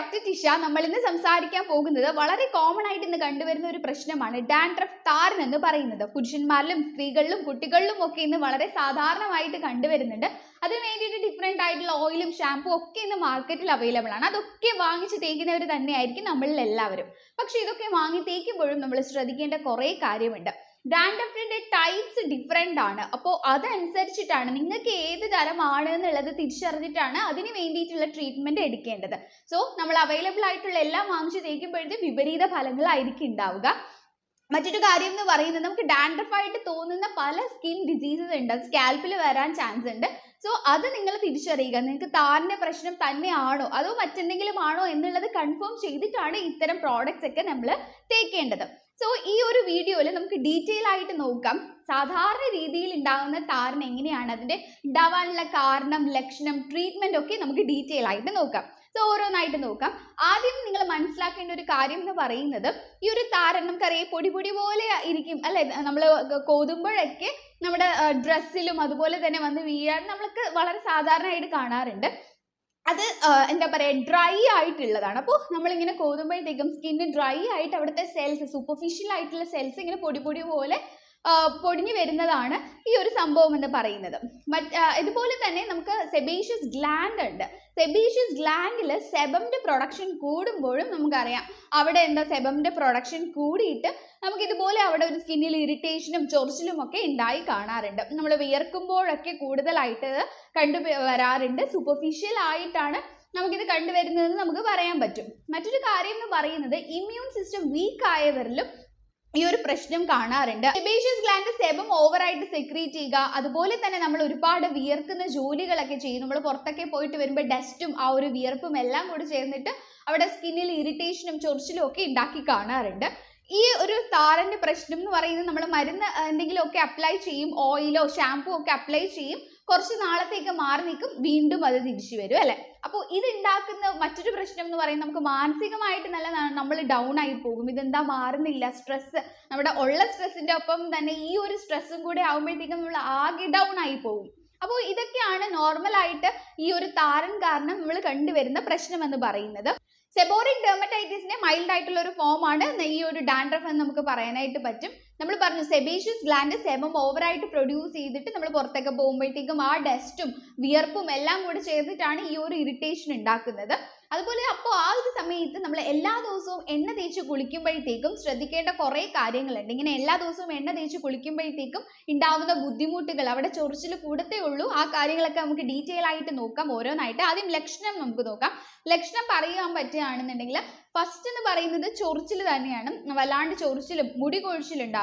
Doctor Tisha നമ്മൾ ഇന്ന് സംസാരിക്കാൻ പോകുന്നത് വളരെ കോമൺ ആയിട്ട് ഇന്ന് കണ്ടുവരുന്ന ഒരു പ്രശ്നമാണ് ഡാൻഡ്രഫ് താരൻ എന്ന് പറയുന്നത്. പുരുഷന്മാരിലും സ്ത്രീകളിലും കുട്ടികളിലും ഒക്കെ ഇന്ന് വളരെ സാധാരണമായിട്ട് കണ്ടുവരുന്നുണ്ട്. അതിന് വേണ്ടിയിട്ട് ഡിഫറെന്റ് ആയിട്ടുള്ള ഓയിലും ഷാമ്പൂ ഒക്കെ ഇന്ന് മാർക്കറ്റിൽ അവൈലബിൾ ആണ്. അതൊക്കെ വാങ്ങിച്ച് തേക്കുന്നവർ തന്നെയായിരിക്കും നമ്മളിൽ എല്ലാവരും. പക്ഷെ ഇതൊക്കെ വാങ്ങി തേക്കുമ്പോഴും നമ്മൾ ശ്രദ്ധിക്കേണ്ട കുറേ കാര്യമുണ്ട്. ഡാൻഡ്രഫിന്റെ ടൈപ്സ് ഡിഫറെന്റ് ആണ്. അപ്പോൾ അതനുസരിച്ചിട്ടാണ് നിങ്ങൾക്ക് ഏത് തരമാണ് എന്നുള്ളത് തിരിച്ചറിഞ്ഞിട്ടാണ് അതിന് വേണ്ടിയിട്ടുള്ള ട്രീറ്റ്മെന്റ് എടുക്കേണ്ടത്. സോ നമ്മൾ അവൈലബിൾ ആയിട്ടുള്ള എല്ലാം വാങ്ങിച്ച് തേക്കുമ്പോഴത്തേക്കും വിപരീത ഫലങ്ങളായിരിക്കും ഉണ്ടാവുക. മറ്റൊരു കാര്യം എന്ന് പറയുന്നത് നമുക്ക് ഡാൻഡ്രഫ് ആയിട്ട് തോന്നുന്ന പല സ്കിൻ ഡിസീസസ് ഉണ്ട്. സ്കാൽപ്പിൽ വരാൻ ചാൻസ് ഉണ്ട്. സോ അത് നിങ്ങൾ തിരിച്ചറിയുക. നിങ്ങൾക്ക് താരന്റെ പ്രശ്നം തന്നെയാണോ? അതോ മറ്റെന്തെങ്കിലും ആണോ എന്നുള്ളത് കൺഫേം ചെയ്തിട്ടാണ് ഇത്തരം പ്രോഡക്റ്റ്സ് ഒക്കെ നമ്മൾ തേക്കേണ്ടത്. സോ ഈ ഒരു വീഡിയോയിൽ നമുക്ക് ഡീറ്റെയിൽ ആയിട്ട് നോക്കാം. സാധാരണ രീതിയിൽ ഉണ്ടാകുന്ന താരൻ എങ്ങനെയാണ്? അതിന്റെ ഉണ്ടാവാനുള്ള കാരണം ലക്ഷണം ട്രീറ്റ്മെന്റ് ഒക്കെ നമുക്ക് ഡീറ്റെയിൽ ആയിട്ട് നോക്കാം. സോ ഓരോന്നായിട്ട് നോക്കാം. ആദ്യം നിങ്ങൾ മനസ്സിലാക്കേണ്ട ഒരു കാര്യം എന്ന് പറയുന്നത് ഈ ഒരു താരൻ നമുക്കറിയാം പൊടി പൊടി പോലെ ഇരിക്കും. അല്ലെ? നമ്മൾ കോതുമ്പോഴൊക്കെ നമ്മുടെ ഡ്രസ്സിലും അതുപോലെ തന്നെ വന്ന് വീഴാൻ നമ്മൾക്ക് വളരെ സാധാരണയായിട്ട് കാണാറുണ്ട്. അത് എന്താ പറയുക ഡ്രൈ ആയിട്ടുള്ളതാണ്. അപ്പോൾ നമ്മളിങ്ങനെ കോതുമ്പോഴത്തേക്കും സ്കിന്ന് ഡ്രൈ ആയിട്ട് അവിടുത്തെ സെൽസ് സൂപ്പർഫിഷ്യൽ ആയിട്ടുള്ള സെൽസ് ഇങ്ങനെ പൊടി പൊടി പോലെ പൊടിഞ്ഞു വരുന്നതാണ് ഈ ഒരു സംഭവം എന്ന് പറയുന്നത്. ഇതുപോലെ തന്നെ നമുക്ക് സെബേഷ്യസ് ഗ്ലാൻഡ് ഉണ്ട്. സെബീഷ്യസ് ഗ്ലാൻഡിൽ സെബമിന്റെ പ്രൊഡക്ഷൻ കൂടുമ്പോഴും നമുക്കറിയാം. അവിടെ എന്താ സെബമിന്റെ പ്രൊഡക്ഷൻ കൂടിയിട്ട് നമുക്ക് ഇതുപോലെ അവിടെ ഒരു സ്കിന്നിൽ ഇറിറ്റേഷനും ചൊറിച്ചിലും ഒക്കെ ഉണ്ടായി കാണാറുണ്ട്. നമ്മൾ വിയർക്കുമ്പോഴൊക്കെ കൂടുതലായിട്ട് കണ്ടു വരാറുണ്ട്. സൂപ്പർഫിഷ്യൽ ആയിട്ടാണ് നമുക്കിത് കണ്ടുവരുന്നതെന്ന് നമുക്ക് പറയാൻ പറ്റും. മറ്റൊരു കാര്യം എന്ന് പറയുന്നത് ഇമ്മ്യൂൺ സിസ്റ്റം വീക്ക് ആയവരിലും ഈ ഒരു പ്രശ്നം കാണാറുണ്ട്. സെബേഷ്യസ് ഗ്ലാൻഡ് സെബം ഓവറായിട്ട് സെക്രീറ്റ് ചെയ്യുക അതുപോലെ തന്നെ നമ്മൾ ഒരുപാട് വിയർക്കുന്ന ജോലികളൊക്കെ ചെയ്യും നമ്മൾ പുറത്തൊക്കെ പോയിട്ട് വരുമ്പോൾ ഡസ്റ്റും ആ ഒരു വിയർപ്പും എല്ലാം കൂടി ചേർന്നിട്ട് അവിടെ സ്കിന്നിൽ ഇറിറ്റേഷനും ചൊറിച്ചിലും ഒക്കെ ഉണ്ടാക്കി കാണാറുണ്ട്. ഈ ഒരു താരന്റെ പ്രശ്നം എന്ന് പറയുന്നത് നമ്മൾ മരുന്ന് എന്തെങ്കിലും ഒക്കെ അപ്ലൈ ചെയ്യും ഓയിലോ ഷാമ്പൂ ഒക്കെ അപ്ലൈ ചെയ്യും കുറച്ച് നാളത്തേക്ക് മാറി നിൽക്കും വീണ്ടും അത് തിരിച്ചു വരും അല്ലെ? അപ്പോൾ ഇത് ഉണ്ടാക്കുന്ന മറ്റൊരു പ്രശ്നം എന്ന് പറയുന്നത് നമുക്ക് മാനസികമായിട്ട് നല്ല നമ്മൾ ഡൗൺ ആയി പോകും. ഇതെന്താ മാറുന്നില്ല. സ്ട്രെസ് നമ്മുടെ ഉള്ള സ്ട്രെസ്സിന്റെ ഒപ്പം തന്നെ ഈ ഒരു സ്ട്രെസ്സും കൂടെ ആകുമ്പോഴത്തേക്കും നമ്മൾ ആകെ ഡൗൺ ആയി പോകും. അപ്പോൾ ഇതൊക്കെയാണ് നോർമൽ ആയിട്ട് ഈ ഒരു താരൻ കാരണം നമ്മൾ കണ്ടുവരുന്ന പ്രശ്നം എന്ന് പറയുന്നത്. സെബോറിക് ഡെർമറ്റൈറ്റിസിന്റെ മൈൽഡ് ആയിട്ടുള്ള ഒരു ഫോം ആണ്. ഈ ഒരു ഡാൻഡ്രഫ് എന്ന് നമുക്ക് പറയാനായിട്ട് പറ്റും. നമ്മൾ പറഞ്ഞു സെബേഷ്യസ് ഗ്ലാൻഡ് സെബം ഓവറായിട്ട് പ്രൊഡ്യൂസ് ചെയ്തിട്ട് നമ്മൾ പുറത്തൊക്കെ പോകുമ്പോഴത്തേക്കും ആ ഡസ്റ്റും വിയർപ്പും എല്ലാം കൂടെ ചേർന്നിട്ടാണ് ഈ ഒരു ഇറിറ്റേഷൻ ഉണ്ടാക്കുന്നത്. അതുപോലെ അപ്പോൾ ആ ഒരു സമയത്ത് നമ്മൾ എല്ലാ ദിവസവും എണ്ണ തേച്ച് കുളിക്കുമ്പോഴത്തേക്കും ശ്രദ്ധിക്കേണ്ട കുറേ കാര്യങ്ങളുണ്ട്. ഇങ്ങനെ എല്ലാ ദിവസവും എണ്ണ തേച്ച് കുളിക്കുമ്പോഴത്തേക്കും ഉണ്ടാകുന്ന ബുദ്ധിമുട്ടുകൾ അവിടെ ചൊറിച്ചിൽ കൂടത്തേ ഉള്ളൂ. ആ കാര്യങ്ങളൊക്കെ നമുക്ക് ഡീറ്റെയിൽ ആയിട്ട് നോക്കാം ഓരോന്നായിട്ട്. ആദ്യം ലക്ഷണം നമുക്ക് നോക്കാം. ലക്ഷണം പറയാൻ പറ്റുകയാണെന്നുണ്ടെങ്കിൽ ഫസ്റ്റ് എന്ന് പറയുന്നത് ചൊറിച്ചിൽ തന്നെയാണ്. വല്ലാണ്ട് ചൊറിച്ചിലും മുടി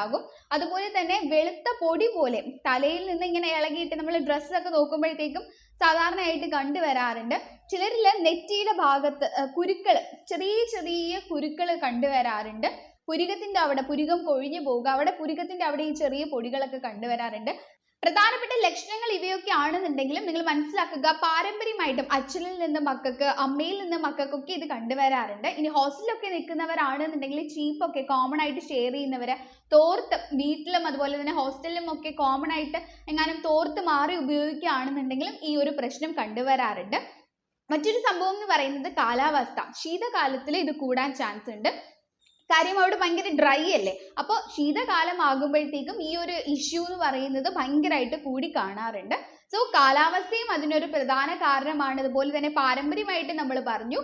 കൊഴിച്ചിലുണ്ടാകും അതുപോലെ തന്നെ വെളുത്ത പൊടി പോലെ തലയിൽ നിന്ന് ഇങ്ങനെ ഇളകിയിട്ട് നമ്മൾ ഡ്രസ്സൊക്കെ നോക്കുമ്പോഴത്തേക്കും സാധാരണയായിട്ട് കണ്ടുവരാറുണ്ട് ചിലരിൽ നെറ്റിയുടെ ഭാഗത്ത് കുരുക്കൾ ചെറിയ ചെറിയ കുരുക്കൾ കണ്ടുവരാറുണ്ട് പുരികത്തിന്റെ അവിടെ പുരികം കൊഴിഞ്ഞു പോവുക അവിടെ പുരികത്തിന്റെ അവിടെ ഈ ചെറിയ പൊടികളൊക്കെ കണ്ടുവരാറുണ്ട് പ്രധാനപ്പെട്ട ലക്ഷണങ്ങൾ ഇവയൊക്കെ ആണെന്നുണ്ടെങ്കിലും നിങ്ങൾ മനസ്സിലാക്കുക പാരമ്പര്യമായിട്ടും അച്ഛനിൽ നിന്ന് മക്കൾക്ക് അമ്മയിൽ നിന്ന് മക്കൾക്കൊക്കെ ഇത് കണ്ടുവരാറുണ്ട്. ഇനി ഹോസ്റ്റലിലൊക്കെ നിൽക്കുന്നവരാണെന്നുണ്ടെങ്കിൽ ചീപ്പൊക്കെ കോമൺ ആയിട്ട് ഷെയർ ചെയ്യുന്നവർ തോർത്ത് വീട്ടിലും അതുപോലെ തന്നെ ഹോസ്റ്റലിലും ഒക്കെ കോമൺ ആയിട്ട് എങ്ങാനും തോർത്ത് മാറി ഉപയോഗിക്കുകയാണെന്നുണ്ടെങ്കിലും ഈ ഒരു പ്രശ്നം കണ്ടുവരാറുണ്ട്. മറ്റൊരു സംഭവം എന്ന് പറയുന്നത് കാലാവസ്ഥ. ശീതകാലത്തിൽ ഇത് കൂടാൻ ചാൻസ് ഉണ്ട്. കാര്യം അവിടെ ഭയങ്കര ഡ്രൈ അല്ലേ? അപ്പോൾ ശീതകാലം ആകുമ്പോഴത്തേക്കും ഈ ഒരു ഇഷ്യൂ എന്ന് പറയുന്നത് ഭയങ്കരമായിട്ട് കൂടി കാണാറുണ്ട്. സോ കാലാവസ്ഥയും അതിനൊരു പ്രധാന കാരണമാണ്. അതുപോലെ തന്നെ പാരമ്പര്യമായിട്ട് നമ്മൾ പറഞ്ഞു.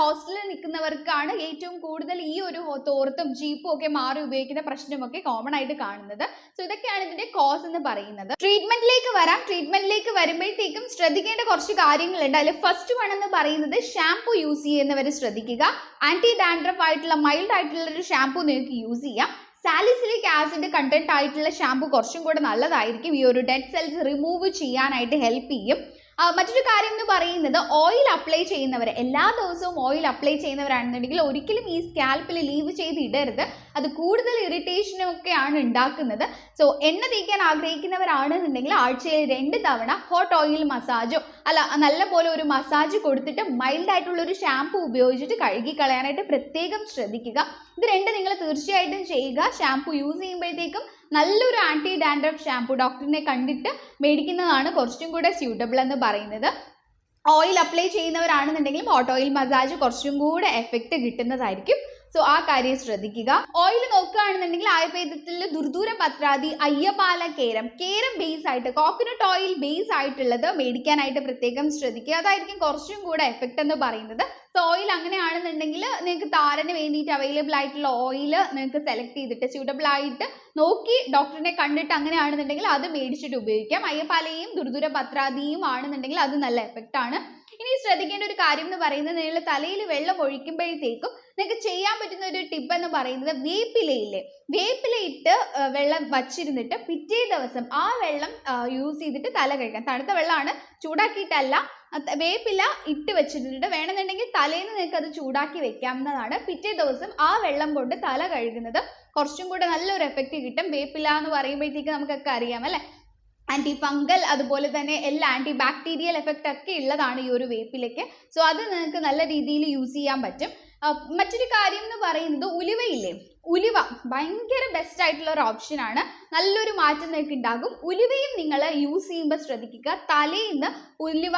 ഹോസ്റ്റലിൽ നിൽക്കുന്നവർക്കാണ് ഏറ്റവും കൂടുതൽ ഈ ഒരു തോർത്തും ജീപ്പും ഒക്കെ മാറി ഉപയോഗിക്കുന്ന പ്രശ്നമൊക്കെ കോമൺ ആയിട്ട് കാണുന്നത്. സോ ഇതൊക്കെയാണ് ഇതിന്റെ കോസ് എന്ന് പറയുന്നത്. ട്രീറ്റ്മെന്റിലേക്ക് വരാം. ട്രീറ്റ്മെന്റിലേക്ക് വരുമ്പോഴത്തേക്കും ശ്രദ്ധിക്കേണ്ട കുറച്ച് കാര്യങ്ങളുണ്ട്. അതിൽ ഫസ്റ്റ് വൺ എന്ന് പറയുന്നത് ഷാംപൂ യൂസ് ചെയ്യുന്നവർ ശ്രദ്ധിക്കുക. ആന്റി ഡാൻഡ്രഫ് ആയിട്ടുള്ള മൈൽഡ് ആയിട്ടുള്ള ഒരു ഷാംപൂ നിങ്ങൾക്ക് യൂസ് ചെയ്യാം. സാലിസിലിക് ആസിഡ് കണ്ടന്റ് ആയിട്ടുള്ള ഷാംപൂ കുറച്ചും കൂടെ നല്ലതായിരിക്കും. ഈ ഒരു ഡെഡ് സെൽസ് റിമൂവ് ചെയ്യാനായിട്ട് ഹെൽപ്പ് ചെയ്യും. മറ്റൊരു കാര്യം എന്ന് പറയുന്നത് ഓയിൽ അപ്ലൈ ചെയ്യുന്നവർ എല്ലാ ദിവസവും ഓയിൽ അപ്ലൈ ചെയ്യുന്നവരാണെന്നുണ്ടെങ്കിൽ ഒരിക്കലും ഈ സ്കാൽപ്പിൽ ലീവ് ചെയ്ത് ഇടരുത്. അത് കൂടുതൽ ഇറിറ്റേഷനൊക്കെയാണ് ഉണ്ടാക്കുന്നത്. സോ എണ്ണ തേക്കാൻ ആഗ്രഹിക്കുന്നവരാണെന്നുണ്ടെങ്കിൽ ആഴ്ചയിൽ രണ്ട് തവണ ഹോട്ട് ഓയിൽ മസാജോ അല്ല നല്ല പോലെ ഒരു മസാജ് കൊടുത്തിട്ട് മൈൽഡ് ആയിട്ടുള്ള ഒരു ഷാംപൂ ഉപയോഗിച്ചിട്ട് കഴുകി കളയാനായിട്ട് പ്രത്യേകം ശ്രദ്ധിക്കുക. ഇത് രണ്ട് നിങ്ങൾ തീർച്ചയായിട്ടും ചെയ്യുക. ഷാംപൂ യൂസ് ചെയ്യുമ്പോഴത്തേക്കും നല്ലൊരു ആന്റി ഡാൻഡ്രഫ് ഷാംപൂ ഡോക്ടറിനെ കണ്ടിട്ട് മേടിക്കുന്നതാണ് കുറച്ചും കൂടെ സ്യൂട്ടബിൾ എന്ന് പറയുന്നത്. ഓയിൽ അപ്ലൈ ചെയ്യുന്നവരാണെന്നുണ്ടെങ്കിലും ഓട്ടോയിൽ മസാജ് കുറച്ചും കൂടെ എഫക്റ്റ് കിട്ടുന്നതായിരിക്കും. സോ ആ കാര്യം ശ്രദ്ധിക്കുക. ഓയിൽ നോക്കുകയാണെന്നുണ്ടെങ്കിൽ ആയുർവേദത്തിൽ ദുർദൂര പത്രാതി അയ്യപാല കേരം. കേരം ബേസ് ആയിട്ട് കോക്കനട്ട് ഓയിൽ ബേസ് ആയിട്ടുള്ളത് മേടിക്കാനായിട്ട് പ്രത്യേകം ശ്രദ്ധിക്കുക. അതായിരിക്കും കുറച്ചും കൂടെ എഫക്റ്റ് എന്ന് പറയുന്നത്. സോ ഓയിൽ അങ്ങനെയാണെന്നുണ്ടെങ്കിൽ നിങ്ങൾക്ക് താരന് വേണ്ടിയിട്ട് അവൈലബിൾ ആയിട്ടുള്ള ഓയിൽ നിങ്ങൾക്ക് സെലക്ട് ചെയ്തിട്ട് സ്യൂട്ടബിൾ ആയിട്ട് നോക്കി ഡോക്ടറിനെ കണ്ടിട്ട് അങ്ങനെയാണെന്നുണ്ടെങ്കിൽ അത് മേടിച്ചിട്ട് ഉപയോഗിക്കാം. അയ്യപ്പാലയും ദുർദൂര പത്രാതിയും ആണെന്നുണ്ടെങ്കിൽ അത് നല്ല എഫക്റ്റ് ആണ്. ഇനി ശ്രദ്ധിക്കേണ്ട ഒരു കാര്യം എന്ന് പറയുന്നത് നിങ്ങൾ തലയിൽ വെള്ളം ഒഴിക്കുമ്പോഴത്തേക്കും നിങ്ങൾക്ക് ചെയ്യാൻ പറ്റുന്ന ഒരു ടിപ്പ് എന്ന് പറയുന്നത് വേപ്പിലയില്ലേ വേപ്പില ഇട്ട് ആ, വെള്ളം വച്ചിരുന്നിട്ട് പിറ്റേ ദിവസം ആ വെള്ളം യൂസ് ചെയ്തിട്ട് തല കഴിക്കാം തണുത്ത വെള്ളമാണ് ചൂടാക്കിയിട്ടല്ല. വേപ്പില ഇട്ട് വെച്ചിട്ടുണ്ട്. വേണമെന്നുണ്ടെങ്കിൽ തലേന്ന് നിങ്ങൾക്ക് അത് ചൂടാക്കി വെക്കാവുന്നതാണ്. പിറ്റേ ദിവസം ആ വെള്ളം കൊണ്ട് തല കഴുകുന്നത് കുറച്ചും കൂടെ നല്ലൊരു എഫക്റ്റ് കിട്ടും. വേപ്പില എന്ന് പറയുമ്പോഴത്തേക്ക് നമുക്കൊക്കെ അറിയാം അല്ലേ? ആന്റി ഫംഗൽ അതുപോലെ തന്നെ എല്ലാ ആന്റി ബാക്ടീരിയൽ എഫക്റ്റ് ഒക്കെ ഉള്ളതാണ് ഈ ഒരു വേപ്പിലയ്ക്ക്. സോ അത് നിങ്ങൾക്ക് നല്ല രീതിയിൽ യൂസ് ചെയ്യാൻ പറ്റും. മറ്റൊരു കാര്യം എന്ന് പറയുന്നത് ഉലുവയില്ലേ? ഉലുവ ഭയങ്കര ബെസ്റ്റ് ആയിട്ടുള്ള ഒരു ഓപ്ഷനാണ് നല്ലൊരു മാറ്റം നിങ്ങൾക്ക് ഉണ്ടാകും ഉലുവയും നിങ്ങൾ യൂസ് ചെയ്യുമ്പോൾ ശ്രദ്ധിക്കുക. തലേന്ന് ഉലുവ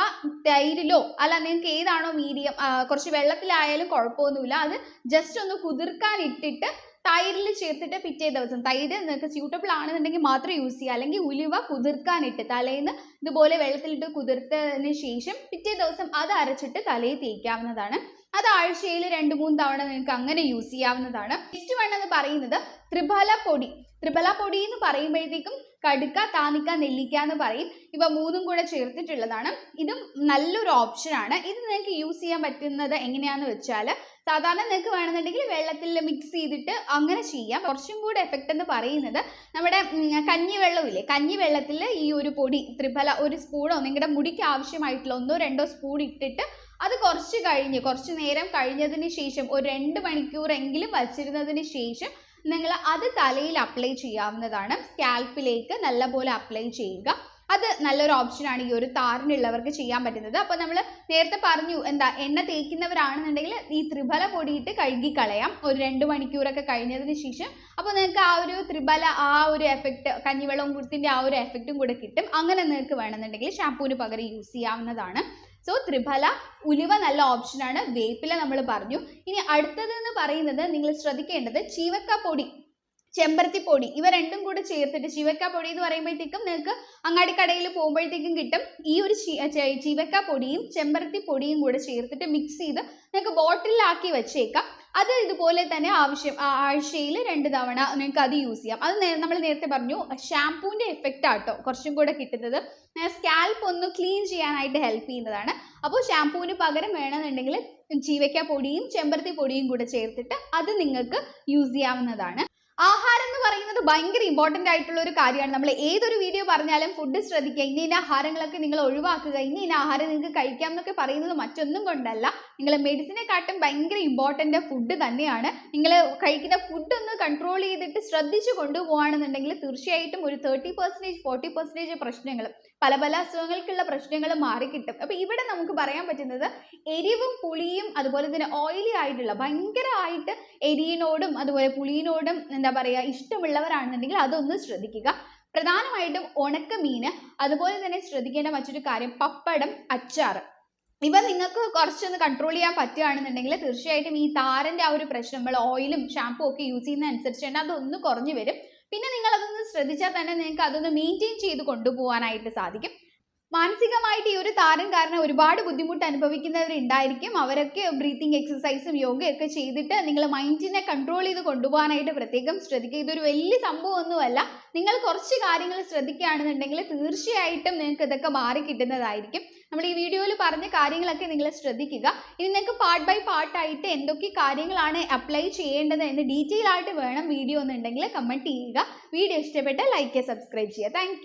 തൈരിലോ അല്ല നിങ്ങൾക്ക് ഏതാണോ മീഡിയം കുറച്ച് വെള്ളത്തിലായാലും കുഴപ്പമൊന്നുമില്ല. അത് ജസ്റ്റ് ഒന്ന് കുതിർക്കാൻ ഇട്ടിട്ട് തൈരിൽ ചേർത്തിട്ട് പിറ്റേ ദിവസം തൈര് നിങ്ങൾക്ക് സ്യൂട്ടബിൾ ആണെന്നുണ്ടെങ്കിൽ മാത്രം യൂസ് ചെയ്യുക. അല്ലെങ്കിൽ ഉലുവ കുതിർക്കാനിട്ട് തലേന്ന് ഇതുപോലെ വെള്ളത്തിലിട്ട് കുതിർത്തതിന് ശേഷം പിറ്റേ ദിവസം അത് അരച്ചിട്ട് തലയിൽ തേക്കാവുന്നതാണ്. അത് ആഴ്ചയിൽ രണ്ട് മൂന്ന് തവണ നിങ്ങൾക്ക് അങ്ങനെ യൂസ് ചെയ്യാവുന്നതാണ്. നെക്സ്റ്റ് വൺ എന്ന് പറയുന്നത് ത്രിഫല പൊടി. ത്രിഫല പൊടി എന്ന് പറയുമ്പോഴത്തേക്കും കടുക്ക താനിക്ക നെല്ലിക്ക എന്ന് പറയും. ഇവ മൂന്നും കൂടെ ചേർത്തിട്ടുള്ളതാണ്. ഇതും നല്ലൊരു ഓപ്ഷനാണ് ഇത് നിങ്ങൾക്ക് യൂസ് ചെയ്യാൻ പറ്റുന്നത് എങ്ങനെയാന്ന് വെച്ചാൽ സാധാരണ നിങ്ങൾക്ക് വേണമെന്നുണ്ടെങ്കിൽ വെള്ളത്തിൽ മിക്സ് ചെയ്തിട്ട് അങ്ങനെ ചെയ്യാം. കുറച്ചും കൂടെ എഫക്റ്റ് എന്ന് പറയുന്നത് നമ്മുടെ കഞ്ഞി വെള്ളമില്ലേ കഞ്ഞി വെള്ളത്തിൽ ഈ ഒരു പൊടി ത്രിഫല ഒരു സ്പൂണോ നിങ്ങളുടെ മുടിക്ക് ആവശ്യമായിട്ടുള്ള ഒന്നോ രണ്ടോ സ്പൂൺ ഇട്ടിട്ട് അത് കുറച്ച് കഴിഞ്ഞ് കുറച്ച് നേരം കഴിഞ്ഞതിന് ശേഷം ഒരു രണ്ട് മണിക്കൂറെങ്കിലും വച്ചിരുന്നതിന് ശേഷം നിങ്ങൾ അത് തലയിൽ അപ്ലൈ ചെയ്യാവുന്നതാണ്. സ്കാൽപ്പിലേക്ക് നല്ലപോലെ അപ്ലൈ ചെയ്യുക. അത് നല്ലൊരു ഓപ്ഷനാണ് ഈ ഒരു താരനുള്ളവർക്ക് ചെയ്യാൻ പറ്റുന്നത്. അപ്പോൾ നമ്മൾ നേരത്തെ പറഞ്ഞു എന്താ എണ്ണ തേക്കുന്നവരാണെന്നുണ്ടെങ്കിൽ ഈ ത്രിഫല പൊടിയിട്ട് കഴുകി കളയാം ഒരു രണ്ട് മണിക്കൂറൊക്കെ കഴിഞ്ഞതിന് ശേഷം അപ്പോൾ നിങ്ങൾക്ക് ആ ഒരു ത്രിഫല ആ ഒരു എഫക്റ്റ് കഞ്ഞിവെള്ളം കുടത്തിന്റെ ആ ഒരു എഫക്റ്റും കൂടെ കിട്ടും. അങ്ങനെ നിങ്ങൾക്ക് വേണമെന്നുണ്ടെങ്കിൽ ഷാമ്പൂവിന് പകരം യൂസ് ചെയ്യാവുന്നതാണ്. സോ ത്രിഫല ഉലുവ നല്ല ആണ്. വേപ്പില നമ്മൾ പറഞ്ഞു. ഇനി അടുത്തത് എന്ന് പറയുന്നത് നിങ്ങൾ ശ്രദ്ധിക്കേണ്ടത് ചീവക്ക പൊടി ചെമ്പരത്തി പൊടി. ഇവ രണ്ടും കൂടെ ചേർത്തിട്ട് ചീവക്ക പൊടി എന്ന് പറയുമ്പോഴത്തേക്കും നിങ്ങൾക്ക് അങ്ങാടിക്കടയിൽ പോകുമ്പോഴത്തേക്കും കിട്ടും. ഈ ഒരു ചീ- ചെ- ചീവക്ക പൊടിയും ചെമ്പരത്തി പൊടിയും കൂടെ ചേർത്തിട്ട് മിക്സ് ചെയ്ത് നിങ്ങൾക്ക് ബോട്ടിലാക്കി വെച്ചേക്കാം. അത് ഇതുപോലെ തന്നെ ആവശ്യം ആഴ്ചയിൽ രണ്ട് തവണ നിങ്ങൾക്ക് അത് യൂസ് ചെയ്യാം. അത് നമ്മൾ നേരത്തെ പറഞ്ഞു ഷാംപൂവിന്റെ എഫക്റ്റ് ആട്ടോ കുറച്ചും കൂടെ കിട്ടുന്നത്. സ്കാൽപ്പ് ഒന്ന് ക്ലീൻ ചെയ്യാനായിട്ട് ഹെൽപ്പ് ചെയ്യുന്നതാണ്. അപ്പോൾ ഷാമ്പൂവിന് പകരം വേണമെന്നുണ്ടെങ്കിൽ ജീവയ്ക്ക പൊടിയും ചെമ്പരത്തി പൊടിയും കൂടെ ചേർത്തിട്ട് അത് നിങ്ങൾക്ക് യൂസ് ചെയ്യാവുന്നതാണ്. ആഹാരം എന്ന് പറയുന്നത് ഭയങ്കര ഇമ്പോർട്ടന്റ് ആയിട്ടുള്ള ഒരു കാര്യമാണ്. നമ്മൾ ഏതൊരു വീഡിയോ പറഞ്ഞാലും ഫുഡ് ശ്രദ്ധിക്കുക. ഇന്ന ഇന്ന ആഹാരങ്ങളൊക്കെ നിങ്ങൾ ഒഴിവാക്കുക. ഇന്ന ഇന്ന ആഹാരം നിങ്ങൾക്ക് കഴിക്കാം എന്നൊക്കെ പറയുന്നത് മറ്റൊന്നും കൊണ്ടല്ല. നിങ്ങൾ മെഡിസിനെക്കാട്ടും ഭയങ്കര ഇമ്പോർട്ടന്റ് ഫുഡ് തന്നെയാണ്. നിങ്ങൾ കഴിക്കുന്ന ഫുഡ് ഒന്ന് കൺട്രോൾ ചെയ്തിട്ട് ശ്രദ്ധിച്ച് കൊണ്ടുപോകുകയാണെന്നുണ്ടെങ്കിൽ തീർച്ചയായിട്ടും ഒരു തേർട്ടി പെർസെന്റേജ് ഫോർട്ടി പെർസെന്റേജ് പ്രശ്നങ്ങൾ പല പല അസുഖങ്ങൾക്കുള്ള പ്രശ്നങ്ങൾ മാറിക്കിട്ടും. അപ്പോൾ ഇവിടെ നമുക്ക് പറയാൻ പറ്റുന്നത് എരിവും പുളിയും അതുപോലെ തന്നെ ഓയിലി ആയിട്ടുള്ള ഭയങ്കരമായിട്ട് എരിയിനോടും അതുപോലെ പുളിയിനോടും എന്താ പറയുക ഇഷ്ടമുള്ളവരാണെന്നുണ്ടെങ്കിൽ അതൊന്ന് ശ്രദ്ധിക്കുക. പ്രധാനമായിട്ടും ഉണക്കമീൻ അതുപോലെ തന്നെ ശ്രദ്ധിക്കേണ്ട മറ്റൊരു കാര്യം പപ്പടം അച്ചാർ ഇവ നിങ്ങൾക്ക് കുറച്ചൊന്ന് കൺട്രോൾ ചെയ്യാൻ പറ്റുകയാണെന്നുണ്ടെങ്കിൽ തീർച്ചയായിട്ടും ഈ താരന്റെ ആ ഒരു പ്രശ്നം നമ്മൾ ഓയിലും ഷാമ്പൂ ഒക്കെ യൂസ് ചെയ്യുന്ന അനുസരിച്ച് തന്നെ അതൊന്ന് കുറഞ്ഞു വരും. പിന്നെ നിങ്ങൾ അതൊന്ന് ശ്രദ്ധിച്ചാൽ തന്നെ നിങ്ങൾക്ക് അതൊന്ന് മെയിന്റെയിൻ ചെയ്ത് കൊണ്ടുപോകാനായിട്ട് സാധിക്കും. മാനസികമായിട്ട് ഈ ഒരു താരം കാരണം ഒരുപാട് ബുദ്ധിമുട്ട് അനുഭവിക്കുന്നവരുണ്ടായിരിക്കും. അവരൊക്കെ ബ്രീത്തിങ് എക്സസൈസും യോഗയൊക്കെ ചെയ്തിട്ട് നിങ്ങൾ മൈൻഡിനെ കൺട്രോൾ ചെയ്ത് കൊണ്ടുപോകാനായിട്ട് പ്രത്യേകം ശ്രദ്ധിക്കുക. ഇതൊരു വലിയ സംഭവമൊന്നുമല്ല. നിങ്ങൾ കുറച്ച് കാര്യങ്ങൾ ശ്രദ്ധിക്കുകയാണെന്നുണ്ടെങ്കിൽ തീർച്ചയായിട്ടും നിങ്ങൾക്ക് ഇതൊക്കെ മാറി കിട്ടുന്നതായിരിക്കും. നമ്മൾ ഈ വീഡിയോയിൽ പറഞ്ഞ കാര്യങ്ങളൊക്കെ നിങ്ങൾ ശ്രദ്ധിക്കുക. ഇനി നിങ്ങൾക്ക് പാർട്ട് ബൈ പാർട്ടായിട്ട് എന്തൊക്കെ കാര്യങ്ങളാണ് അപ്ലൈ ചെയ്യേണ്ടത് എന്ന് ഡീറ്റെയിൽ ആയിട്ട് വേണം വീഡിയോ എന്നുണ്ടെങ്കിൽ കമന്റ് ചെയ്യുക. വീഡിയോ ഇഷ്ടപ്പെട്ട ലൈക്ക് സബ്സ്ക്രൈബ് ചെയ്യുക. താങ്ക്